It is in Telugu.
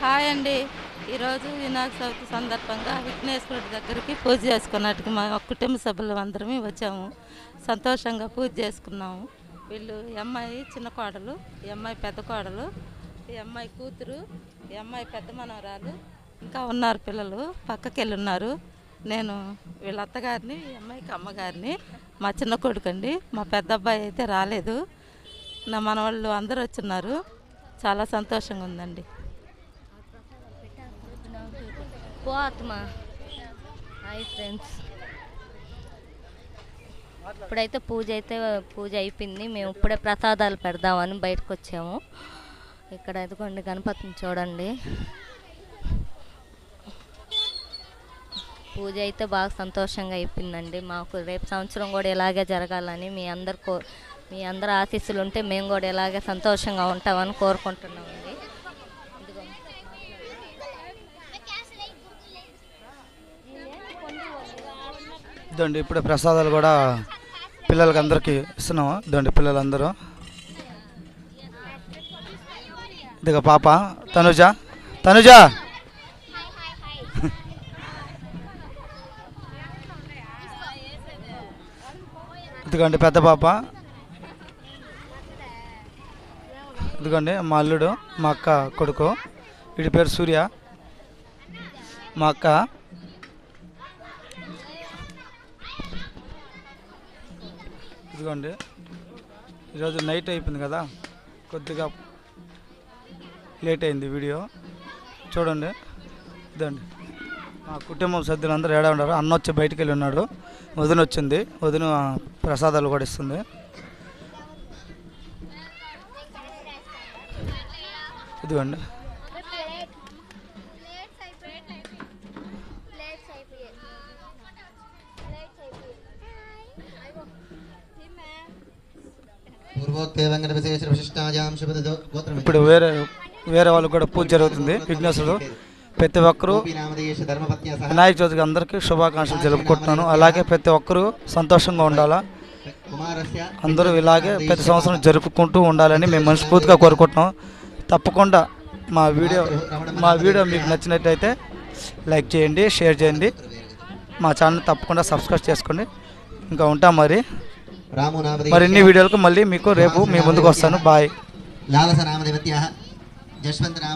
హాయ్ అండి. ఈరోజు వినాయక చవితి సందర్భంగా విఘ్నేశ్వరుడి దగ్గరికి పూజ చేసుకున్నట్టుగా మా కుటుంబ సభ్యులు అందరమే వచ్చాము. సంతోషంగా పూజ చేసుకున్నాము. వీళ్ళు అమ్మాయి చిన్న కోడలు ఈ అమ్మాయి పెద్ద కోడలు ఈ అమ్మాయి కూతురు ఈ అమ్మాయి పెద్ద మనవరాలు ఇంకా ఉన్నారు పిల్లలు పక్కకి వెళ్ళి ఉన్నారు. నేను వీళ్ళ అత్తగారిని ఈ అమ్మాయికి అమ్మగారిని మా చిన్న కొడుకండి మా పెద్ద అబ్బాయి అయితే రాలేదు. నా మనవాళ్ళు అందరూ వచ్చున్నారు. చాలా సంతోషంగా ఉందండి. పో ఆత్మ హాయ్ ఫ్రెండ్స్. ఇప్పుడైతే పూజ అయితే పూజ అయిపోయింది. మేము ఇప్పుడే ప్రసాదాలు పెడదామని బయటకు వచ్చాము ఇక్కడ ఎదుగుండి గణపతిని చూడండి. పూజ అయితే బాగా సంతోషంగా అయిపోయిందండి. మాకు రేపు సంవత్సరం కూడా ఇలాగే జరగాలని మీ అందరు కో మీ అందరు ఆశీస్సులు ఉంటే మేము కూడా ఇలాగే సంతోషంగా ఉంటామని కోరుకుంటున్నాము ఇదిగో ఇదండి ఇప్పుడే ప్రసాదాలు కూడా పిల్లలకి అందరికీ ఇస్తున్నాము. ఇదండి పిల్లలందరూ. ఇదిగో పాప తనుజ. తనుజ! ఇదిగోండి పెద్ద పాప. ఇదిగోండి మా అల్లుడు మా అక్క కొడుకు. వీడి పేరు సూర్య. మా అక్క. ఇదిగోండి. ఈరోజు నైట్ అయిపోయింది కదా. కొద్దిగా లేట్ అయింది వీడియో చూడండి. ఇదండి మా కుటుంబం సభ్యులందరూ ఏడా ఉన్నారు? అన్న వచ్చి బయటికి వెళ్ళి ఉన్నాడు. వదిన వచ్చింది. వదిన ప్రసాదాలు కూడా ఇస్తుంది. ఇదిగోండి. ఇప్పుడు వేరే వేరే వాళ్ళకి కూడా పూజ జరుగుతుంది విఘ్నేశ్వరుడు. ప్రతి ఒక్కరూ వినాయక చవితికి అందరికీ శుభాకాంక్షలు జరుపుకుంటున్నాను. అలాగే ప్రతి ఒక్కరూ సంతోషంగా ఉండాలా? అందరూ ఇలాగే ప్రతి సంవత్సరం జరుపుకుంటూ ఉండాలని మేము మనస్ఫూర్తిగా కోరుకుంటున్నాం. తప్పకుండా మా వీడియో మా వీడియో మీకు నచ్చినట్టయితే లైక్ చేయండి షేర్ చేయండి. మా ఛానల్ తప్పకుండా సబ్స్క్రైబ్ చేసుకోండి. ఇంకా ఉంటాం మరి. మరిన్ని వీడియోలకు మళ్ళీ మీకు రేపు మీ ముందుకు వస్తాను. బాయ్ జశ్వంత్ నామ